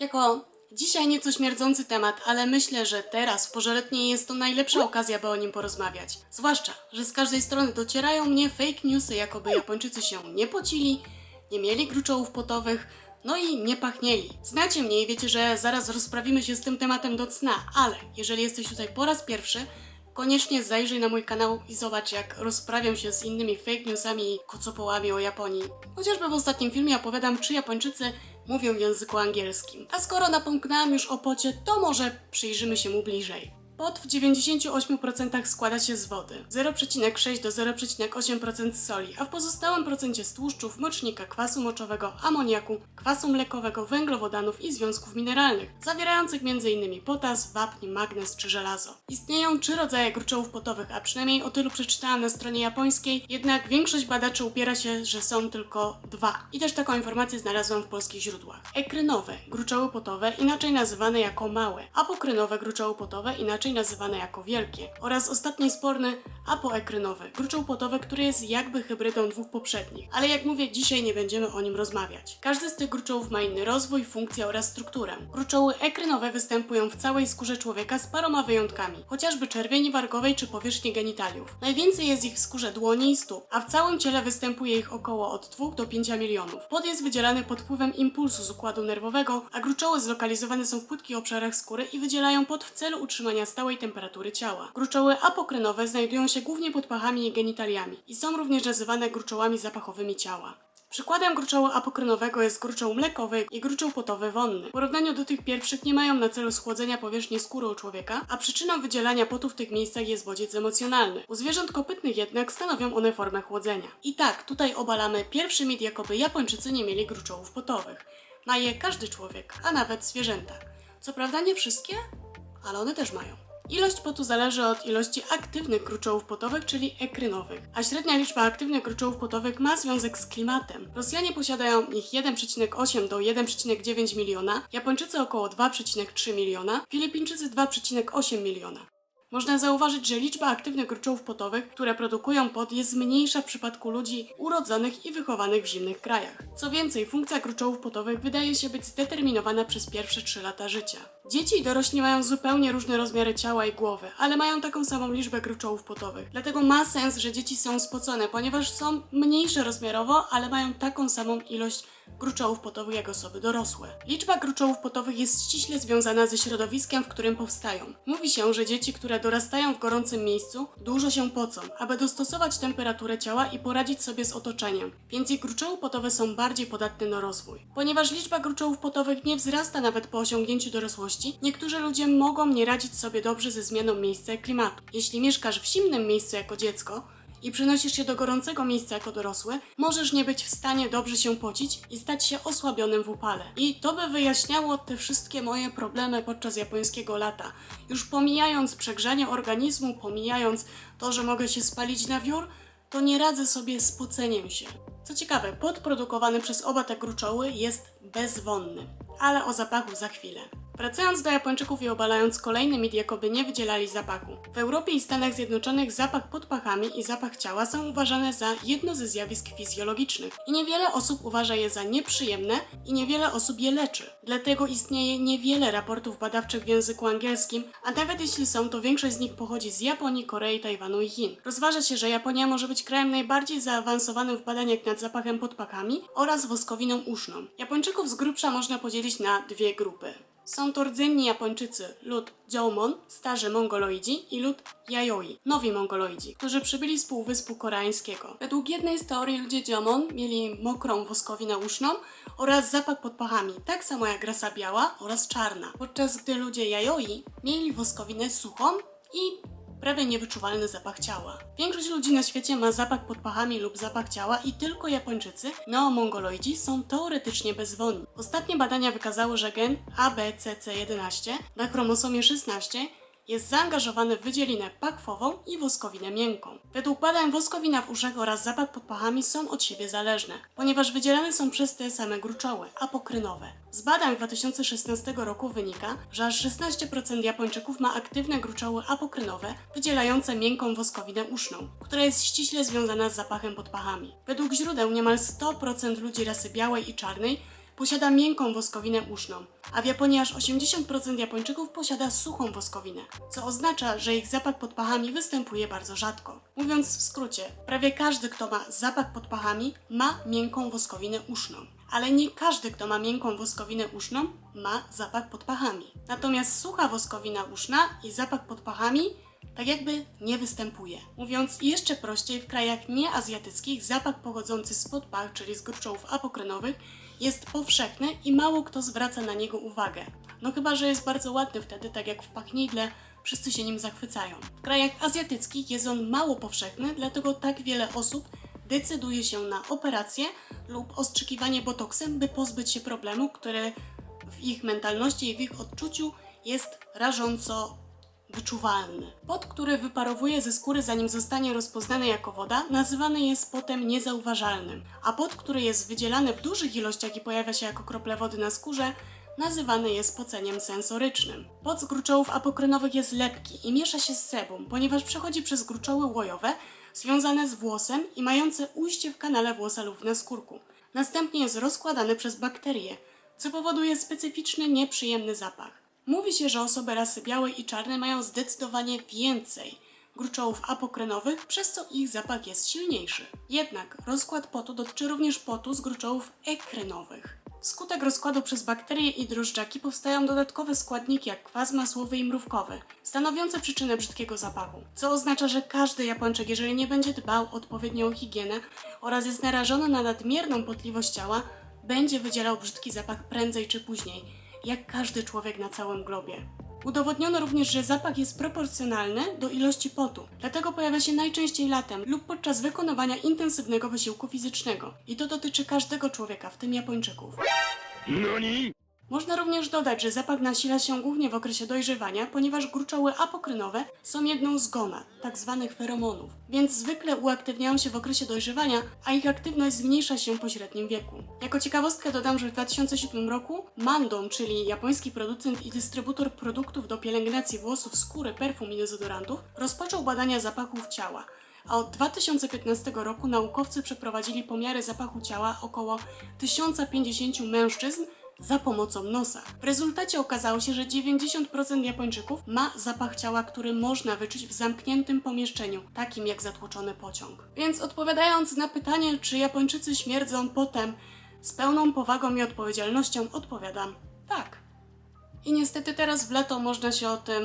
Jako dzisiaj nieco śmierdzący temat, ale myślę, że teraz w porze letniej jest to najlepsza okazja, by o nim porozmawiać. Zwłaszcza, że z każdej strony docierają mnie fake newsy, jakoby Japończycy się nie pocili, nie mieli gruczołów potowych, no i nie pachnieli. Znacie mnie i wiecie, że zaraz rozprawimy się z tym tematem do cna, ale jeżeli jesteś tutaj po raz pierwszy, koniecznie zajrzyj na mój kanał i zobacz, jak rozprawiam się z innymi fake newsami i kocopołami o Japonii. Chociażby w ostatnim filmie opowiadam, czy Japończycy mówią w języku angielskim. A skoro napomknęłam już o pocie, to może przyjrzymy się mu bliżej. Pot w 98% składa się z wody, 0,6 do 0,8% soli, a w pozostałym procencie z tłuszczów, mocznika, kwasu moczowego, amoniaku, kwasu mlekowego, węglowodanów i związków mineralnych, zawierających m.in. potas, wapń, magnez czy żelazo. Istnieją trzy rodzaje gruczołów potowych, a przynajmniej o tylu przeczytałam na stronie japońskiej, jednak większość badaczy upiera się, że są tylko dwa. I też taką informację znalazłam w polskich źródłach. Ekrynowe, gruczoły potowe, inaczej nazywane jako małe, apokrynowe gruczoły potowe, inaczej nazywane jako wielkie, oraz ostatni sporny apoekrynowy, gruczoł potowy, który jest jakby hybrydą dwóch poprzednich. Ale jak mówię, dzisiaj nie będziemy o nim rozmawiać. Każdy z tych gruczołów ma inny rozwój, funkcję oraz strukturę. Gruczoły ekrynowe występują w całej skórze człowieka z paroma wyjątkami, chociażby czerwieni wargowej czy powierzchni genitaliów. Najwięcej jest ich w skórze dłoni i stóp, a w całym ciele występuje ich około od 2 do 5 milionów. Pot jest wydzielany pod wpływem impulsu z układu nerwowego, a gruczoły zlokalizowane są w płytkich obszarach skóry i wydzielają pot w celu utrzymania stałej temperatury ciała. Gruczoły apokrynowe znajdują się głównie pod pachami i genitaliami i są również nazywane gruczołami zapachowymi ciała. Przykładem gruczołu apokrynowego jest gruczoł mlekowy i gruczoł potowy wonny. W porównaniu do tych pierwszych nie mają na celu schłodzenia powierzchni skóry u człowieka, a przyczyną wydzielania potu w tych miejscach jest bodziec emocjonalny. U zwierząt kopytnych jednak stanowią one formę chłodzenia. I tak, tutaj obalamy pierwszy mit, jakoby Japończycy nie mieli gruczołów potowych. Ma je każdy człowiek, a nawet zwierzęta. Co prawda nie wszystkie, ale one też mają. Ilość potu zależy od ilości aktywnych gruczołów potowych, czyli ekrynowych, a średnia liczba aktywnych gruczołów potowych ma związek z klimatem. Rosjanie posiadają ich 1,8 do 1,9 miliona, Japończycy około 2,3 miliona, Filipińczycy 2,8 miliona. Można zauważyć, że liczba aktywnych gruczołów potowych, które produkują pot, jest mniejsza w przypadku ludzi urodzonych i wychowanych w zimnych krajach. Co więcej, funkcja gruczołów potowych wydaje się być zdeterminowana przez pierwsze 3 lata życia. Dzieci i dorośli mają zupełnie różne rozmiary ciała i głowy, ale mają taką samą liczbę gruczołów potowych. Dlatego ma sens, że dzieci są spocone, ponieważ są mniejsze rozmiarowo, ale mają taką samą ilość gruczołów potowych jak osoby dorosłe. Liczba gruczołów potowych jest ściśle związana ze środowiskiem, w którym powstają. Mówi się, że dzieci, które dorastają w gorącym miejscu, dużo się pocą, aby dostosować temperaturę ciała i poradzić sobie z otoczeniem, więc ich gruczoły potowe są bardziej podatne na rozwój. Ponieważ liczba gruczołów potowych nie wzrasta nawet po osiągnięciu dorosłości, niektórzy ludzie mogą nie radzić sobie dobrze ze zmianą miejsca i klimatu. Jeśli mieszkasz w zimnym miejscu jako dziecko, i przenosisz się do gorącego miejsca jako dorosły, możesz nie być w stanie dobrze się pocić i stać się osłabionym w upale. I to by wyjaśniało te wszystkie moje problemy podczas japońskiego lata. Już pomijając przegrzanie organizmu, pomijając to, że mogę się spalić na wiór, to nie radzę sobie z poceniem się. Co ciekawe, pot produkowany przez oba te gruczoły jest bezwonny, ale o zapachu za chwilę. Wracając do Japończyków i obalając kolejny mit, jakoby nie wydzielali zapachu. W Europie i Stanach Zjednoczonych zapach pod pachami i zapach ciała są uważane za jedno ze zjawisk fizjologicznych i niewiele osób uważa je za nieprzyjemne i niewiele osób je leczy. Dlatego istnieje niewiele raportów badawczych w języku angielskim, a nawet jeśli są, to większość z nich pochodzi z Japonii, Korei, Tajwanu i Chin. Rozważa się, że Japonia może być krajem najbardziej zaawansowanym w badaniach nad zapachem pod pachami oraz woskowiną uszną. Japończyków z grubsza można podzielić na dwie grupy. Są to rdzenni Japończycy, lud Jomon, starzy mongoloidzi i lud Yayoi, nowi mongoloidzi, którzy przybyli z Półwyspu Koreańskiego. Według jednej z teorii ludzie Jomon mieli mokrą woskowinę uszną oraz zapach pod pachami, tak samo jak rasa biała oraz czarna, podczas gdy ludzie Yayoi mieli woskowinę suchą i prawie niewyczuwalny zapach ciała. Większość ludzi na świecie ma zapach pod pachami lub zapach ciała i tylko Japończycy, neomongoloidzi, są teoretycznie bezwonni. Ostatnie badania wykazały, że gen ABCC11 na chromosomie 16 jest zaangażowany w wydzielinę pakwową i woskowinę miękką. Według badań woskowina w uszach oraz zapach pod pachami są od siebie zależne, ponieważ wydzielane są przez te same gruczoły, apokrynowe. Z badań 2016 roku wynika, że aż 16% Japończyków ma aktywne gruczoły apokrynowe wydzielające miękką woskowinę uszną, która jest ściśle związana z zapachem pod pachami. Według źródeł niemal 100% ludzi rasy białej i czarnej posiada miękką woskowinę uszną, a w Japonii aż 80% Japończyków posiada suchą woskowinę, co oznacza, że ich zapach pod pachami występuje bardzo rzadko. Mówiąc w skrócie, prawie każdy, kto ma zapach pod pachami, ma miękką woskowinę uszną. Ale nie każdy, kto ma miękką woskowinę uszną, ma zapach pod pachami. Natomiast sucha woskowina uszna i zapach pod pachami tak jakby nie występuje. Mówiąc jeszcze prościej, w krajach nieazjatyckich zapach pochodzący spod pach, czyli z gruczołów apokrenowych, jest powszechny i mało kto zwraca na niego uwagę. No chyba, że jest bardzo ładny wtedy, tak jak w pachnidle, wszyscy się nim zachwycają. W krajach azjatyckich jest on mało powszechny, dlatego tak wiele osób decyduje się na operację lub ostrzykiwanie botoksem, by pozbyć się problemu, który w ich mentalności i w ich odczuciu jest rażąco wyczuwalny. Pot, który wyparowuje ze skóry zanim zostanie rozpoznany jako woda, nazywany jest potem niezauważalnym, a pot, który jest wydzielany w dużych ilościach i pojawia się jako krople wody na skórze, nazywany jest poceniem sensorycznym. Pot z gruczołów apokrenowych jest lepki i miesza się z sebum, ponieważ przechodzi przez gruczoły łojowe związane z włosem i mające ujście w kanale włosa lub w naskórku. Następnie jest rozkładany przez bakterie, co powoduje specyficzny, nieprzyjemny zapach. Mówi się, że osoby rasy białej i czarnej mają zdecydowanie więcej gruczołów apokrenowych, przez co ich zapach jest silniejszy. Jednak rozkład potu dotyczy również potu z gruczołów ekrenowych. Wskutek rozkładu przez bakterie i drożdżaki powstają dodatkowe składniki jak kwas masłowy i mrówkowy, stanowiące przyczynę brzydkiego zapachu. Co oznacza, że każdy Japończyk, jeżeli nie będzie dbał o higienę oraz jest narażony na nadmierną potliwość ciała, będzie wydzielał brzydki zapach prędzej czy później jak każdy człowiek na całym globie. Udowodniono również, że zapach jest proporcjonalny do ilości potu, dlatego pojawia się najczęściej latem lub podczas wykonywania intensywnego wysiłku fizycznego. I to dotyczy każdego człowieka, w tym Japończyków. Można również dodać, że zapach nasila się głównie w okresie dojrzewania, ponieważ gruczoły apokrynowe są jedną z gonad, tak zwanych feromonów, więc zwykle uaktywniają się w okresie dojrzewania, a ich aktywność zmniejsza się po średnim wieku. Jako ciekawostkę dodam, że w 2007 roku Mandom, czyli japoński producent i dystrybutor produktów do pielęgnacji włosów, skóry, perfum i dezodorantów, rozpoczął badania zapachów ciała, a od 2015 roku naukowcy przeprowadzili pomiary zapachu ciała około 1050 mężczyzn za pomocą nosa. W rezultacie okazało się, że 90% Japończyków ma zapach ciała, który można wyczuć w zamkniętym pomieszczeniu, takim jak zatłoczony pociąg. Więc odpowiadając na pytanie, czy Japończycy śmierdzą potem, z pełną powagą i odpowiedzialnością odpowiadam tak. I niestety teraz w lato można się o tym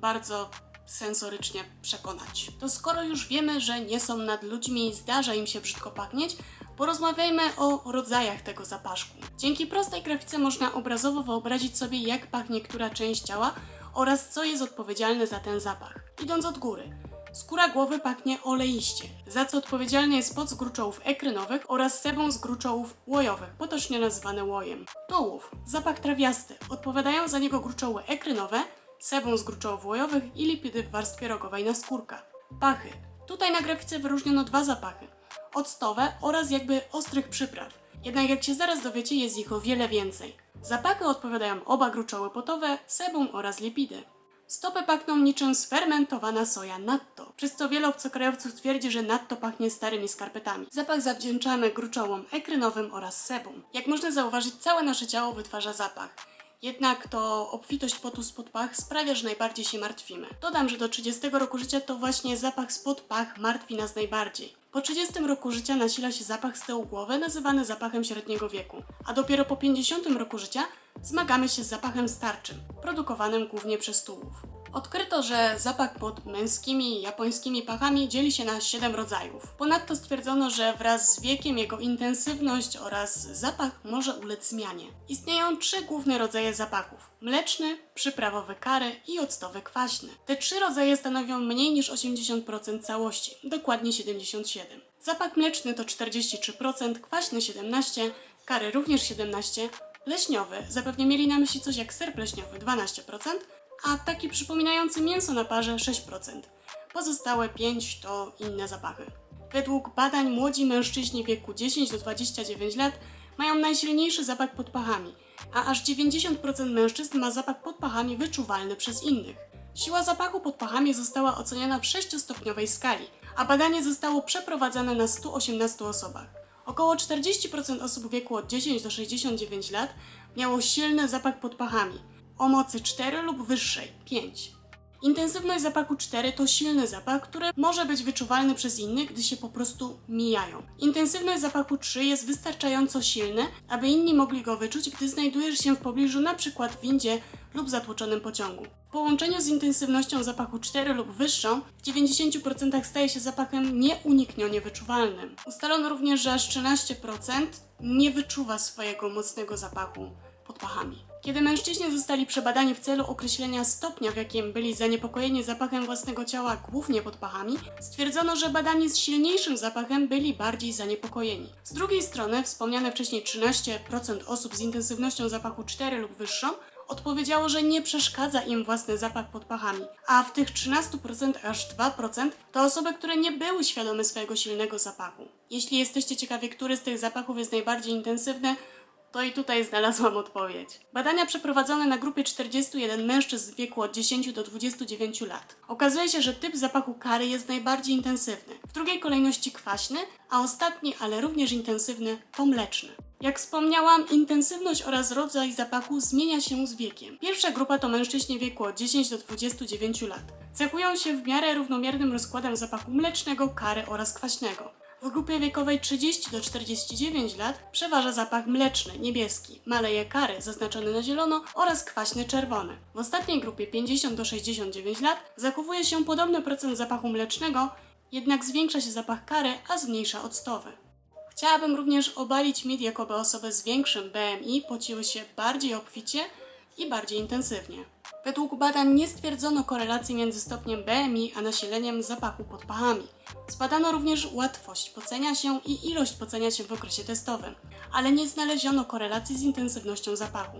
bardzo sensorycznie przekonać. To skoro już wiemy, że nie są nad ludźmi i zdarza im się brzydko pachnieć, porozmawiajmy o rodzajach tego zapaszku. Dzięki prostej grafice można obrazowo wyobrazić sobie, jak pachnie która część ciała oraz co jest odpowiedzialne za ten zapach. Idąc od góry. Skóra głowy pachnie oleiście, za co odpowiedzialny jest pot z gruczołów ekrynowych oraz sebum z gruczołów łojowych, potocznie nazywane łojem. Tułów. Zapach trawiasty. Odpowiadają za niego gruczoły ekrynowe, sebum z gruczołów łojowych i lipidy w warstwie rogowej naskórka. Pachy. Tutaj na grafice wyróżniono dwa zapachy. Octowe oraz jakby ostrych przypraw. Jednak jak się zaraz dowiecie, jest ich o wiele więcej. Zapachy odpowiadają oba gruczoły potowe, sebum oraz lipidy. Stopy pachną niczym sfermentowana soja natto, przez co wiele obcokrajowców twierdzi, że natto pachnie starymi skarpetami. Zapach zawdzięczamy gruczołom ekrynowym oraz sebum. Jak można zauważyć, całe nasze ciało wytwarza zapach. Jednak to obfitość potu spod pach sprawia, że najbardziej się martwimy. Dodam, że do 30 roku życia to właśnie zapach spod pach martwi nas najbardziej. Po 30 roku życia nasila się zapach z tyłu głowy, nazywany zapachem średniego wieku, a dopiero po 50 roku życia zmagamy się z zapachem starczym, produkowanym głównie przez tułów. Odkryto, że zapach pod męskimi japońskimi pachami dzieli się na 7 rodzajów. Ponadto stwierdzono, że wraz z wiekiem jego intensywność oraz zapach może ulec zmianie. Istnieją trzy główne rodzaje zapachów: mleczny, przyprawowy kary i octowy kwaśny. Te trzy rodzaje stanowią mniej niż 80% całości, dokładnie 77%. Zapach mleczny to 43%, kwaśny 17%, kary również 17%, leśniowy zapewne mieli na myśli coś jak ser pleśniowy 12%, a taki przypominający mięso na parze 6%. Pozostałe 5 to inne zapachy. Według badań młodzi mężczyźni w wieku 10 do 29 lat mają najsilniejszy zapach pod pachami, a aż 90% mężczyzn ma zapach pod pachami wyczuwalny przez innych. Siła zapachu pod pachami została oceniona w 6-stopniowej skali, a badanie zostało przeprowadzone na 118 osobach. Około 40% osób w wieku od 10 do 69 lat miało silny zapach pod pachami o mocy 4 lub wyższej 5. Intensywność zapachu 4 to silny zapach, który może być wyczuwalny przez innych, gdy się po prostu mijają. Intensywność zapachu 3 jest wystarczająco silny, aby inni mogli go wyczuć, gdy znajdujesz się w pobliżu np. w windzie lub zatłoczonym pociągu. W połączeniu z intensywnością zapachu 4 lub wyższą, w 90% staje się zapachem nieuniknione wyczuwalnym. Ustalono również, że aż 13% nie wyczuwa swojego mocnego zapachu pod pachami. Kiedy mężczyźni zostali przebadani w celu określenia stopnia, w jakim byli zaniepokojeni zapachem własnego ciała, głównie pod pachami, stwierdzono, że badani z silniejszym zapachem byli bardziej zaniepokojeni. Z drugiej strony, wspomniane wcześniej 13% osób z intensywnością zapachu 4 lub wyższą odpowiedziało, że nie przeszkadza im własny zapach pod pachami, a w tych 13% aż 2% to osoby, które nie były świadome swojego silnego zapachu. Jeśli jesteście ciekawi, który z tych zapachów jest najbardziej intensywny, to i tutaj znalazłam odpowiedź. Badania przeprowadzone na grupie 41 mężczyzn w wieku od 10 do 29 lat. Okazuje się, że typ zapachu kary jest najbardziej intensywny. W drugiej kolejności kwaśny, a ostatni, ale również intensywny, to mleczny. Jak wspomniałam, intensywność oraz rodzaj zapachu zmienia się z wiekiem. Pierwsza grupa to mężczyźni w wieku od 10 do 29 lat. Cechują się w miarę równomiernym rozkładem zapachu mlecznego, kary oraz kwaśnego. W grupie wiekowej 30 do 49 lat przeważa zapach mleczny, niebieski, maleje kary zaznaczony na zielono oraz kwaśny czerwony. W ostatniej grupie 50 do 69 lat zachowuje się podobny procent zapachu mlecznego, jednak zwiększa się zapach kary, a zmniejsza octowy. Chciałabym również obalić mit, jakoby osoby z większym BMI pociły się bardziej obficie i bardziej intensywnie. Według badań nie stwierdzono korelacji między stopniem BMI a nasileniem zapachu pod pachami. Zbadano również łatwość pocenia się i ilość pocenia się w okresie testowym, ale nie znaleziono korelacji z intensywnością zapachu.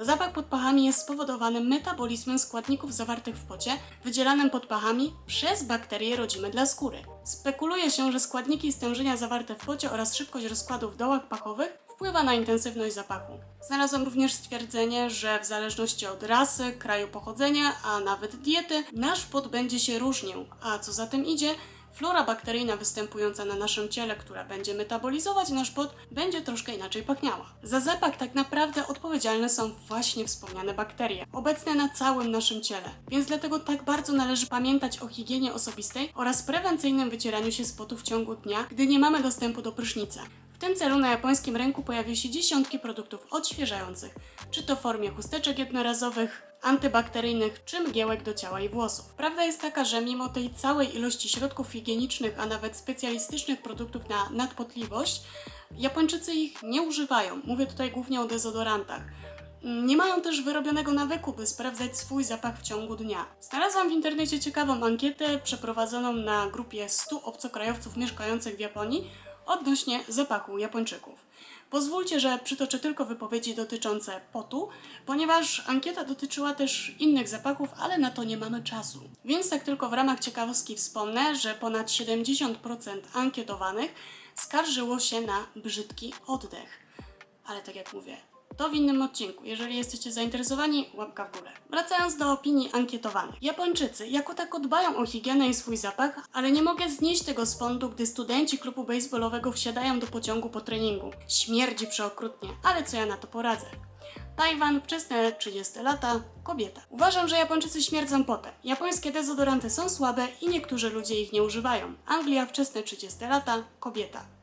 Zapach pod pachami jest spowodowany metabolizmem składników zawartych w pocie, wydzielanym pod pachami przez bakterie rodzime dla skóry. Spekuluje się, że składniki stężenia zawarte w pocie oraz szybkość rozkładu w dołach pachowych wpływa na intensywność zapachu. Znalazłam również stwierdzenie, że w zależności od rasy, kraju pochodzenia, a nawet diety, nasz pot będzie się różnił, a co za tym idzie, flora bakteryjna występująca na naszym ciele, która będzie metabolizować nasz pot, będzie troszkę inaczej pachniała. Za zapach tak naprawdę odpowiedzialne są właśnie wspomniane bakterie, obecne na całym naszym ciele. Więc dlatego tak bardzo należy pamiętać o higienie osobistej oraz prewencyjnym wycieraniu się z potu w ciągu dnia, gdy nie mamy dostępu do prysznica. Tym celu na japońskim rynku pojawiły się dziesiątki produktów odświeżających, czy to w formie chusteczek jednorazowych, antybakteryjnych czy mgiełek do ciała i włosów. Prawda jest taka, że mimo tej całej ilości środków higienicznych, a nawet specjalistycznych produktów na nadpotliwość, Japończycy ich nie używają. Mówię tutaj głównie o dezodorantach. Nie mają też wyrobionego nawyku, by sprawdzać swój zapach w ciągu dnia. Znalazłam w internecie ciekawą ankietę przeprowadzoną na grupie 100 obcokrajowców mieszkających w Japonii odnośnie zapachu Japończyków. Pozwólcie, że przytoczę tylko wypowiedzi dotyczące potu, ponieważ ankieta dotyczyła też innych zapachów, ale na to nie mamy czasu. Więc tak tylko w ramach ciekawostki wspomnę, że ponad 70% ankietowanych skarżyło się na brzydki oddech. Ale tak jak mówię, to w innym odcinku. Jeżeli jesteście zainteresowani, łapka w górę. Wracając do opinii ankietowanych. Japończycy jako tako dbają o higienę i swój zapach, ale nie mogę znieść tego spondu, gdy studenci klubu baseballowego wsiadają do pociągu po treningu. Śmierdzi przeokrutnie, ale co ja na to poradzę? Tajwan, wczesne 30 lata, kobieta. Uważam, że Japończycy śmierdzą potem. Japońskie dezodoranty są słabe i niektórzy ludzie ich nie używają. Anglia, wczesne 30 lata, kobieta.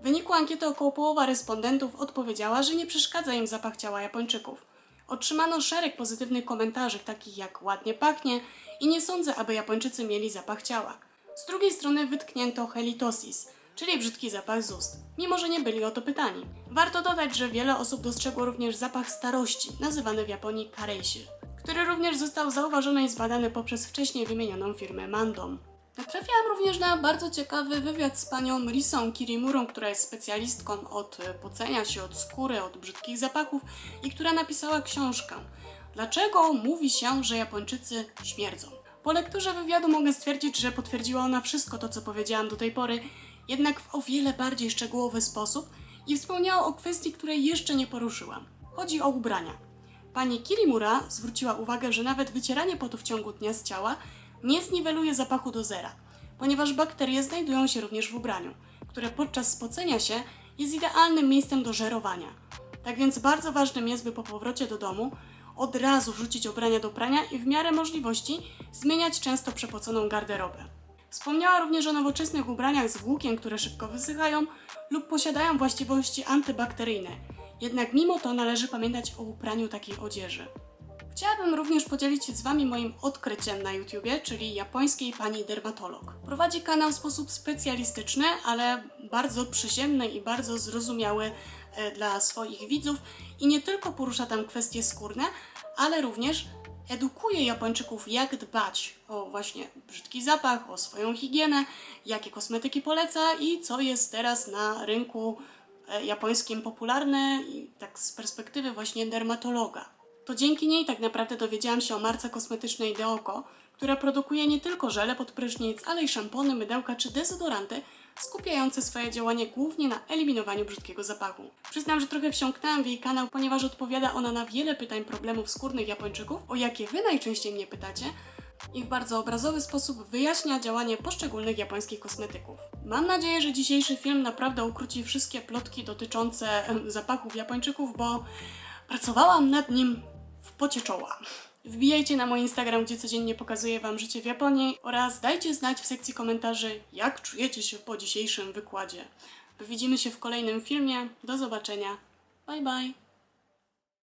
W wyniku ankiety około połowa respondentów odpowiedziała, że nie przeszkadza im zapach ciała Japończyków. Otrzymano szereg pozytywnych komentarzy, takich jak ładnie pachnie i nie sądzę, aby Japończycy mieli zapach ciała. Z drugiej strony wytknięto helitosis, czyli brzydki zapach z ust, mimo że nie byli o to pytani. Warto dodać, że wiele osób dostrzegło również zapach starości, nazywany w Japonii kareishi, który również został zauważony i zbadany poprzez wcześniej wymienioną firmę Mandom. Natrafiłam również na bardzo ciekawy wywiad z panią Risą Kirimurą, która jest specjalistką od e, pocenia się od skóry, od brzydkich zapachów i która napisała książkę Dlaczego mówi się, że Japończycy śmierdzą? Po lekturze wywiadu mogę stwierdzić, że potwierdziła ona wszystko to, co powiedziałam do tej pory, jednak w o wiele bardziej szczegółowy sposób i wspomniała o kwestii, której jeszcze nie poruszyłam. Chodzi o ubrania. Pani Kirimura zwróciła uwagę, że nawet wycieranie potu w ciągu dnia z ciała nie zniweluje zapachu do zera, ponieważ bakterie znajdują się również w ubraniu, które podczas spocenia się jest idealnym miejscem do żerowania. Tak więc bardzo ważnym jest, by po powrocie do domu od razu wrzucić ubrania do prania i w miarę możliwości zmieniać często przepoconą garderobę. Wspomniała również o nowoczesnych ubraniach z włókien, które szybko wysychają lub posiadają właściwości antybakteryjne. Jednak mimo to należy pamiętać o upraniu takiej odzieży. Chciałabym również podzielić się z Wami moim odkryciem na YouTubie, czyli japońskiej pani dermatolog. Prowadzi kanał w sposób specjalistyczny, ale bardzo przyziemny i bardzo zrozumiały e, dla swoich widzów i nie tylko porusza tam kwestie skórne, ale również edukuje Japończyków, jak dbać o właśnie brzydki zapach, o swoją higienę, jakie kosmetyki poleca i co jest teraz na rynku e, japońskim popularne i tak z perspektywy właśnie dermatologa. To dzięki niej tak naprawdę dowiedziałam się o marce kosmetycznej Deoko, która produkuje nie tylko żele pod prysznic, ale i szampony, mydełka czy dezodoranty, skupiające swoje działanie głównie na eliminowaniu brzydkiego zapachu. Przyznam, że trochę wsiąknęłam w jej kanał, ponieważ odpowiada ona na wiele pytań problemów skórnych Japończyków, o jakie wy najczęściej mnie pytacie, i w bardzo obrazowy sposób wyjaśnia działanie poszczególnych japońskich kosmetyków. Mam nadzieję, że dzisiejszy film naprawdę ukróci wszystkie plotki dotyczące zapachów Japończyków, bo pracowałam nad nim w pocie czoła. Wbijajcie na mój Instagram, gdzie codziennie pokazuję Wam życie w Japonii oraz dajcie znać w sekcji komentarzy, jak czujecie się po dzisiejszym wykładzie. Widzimy się w kolejnym filmie. Do zobaczenia. Bye bye.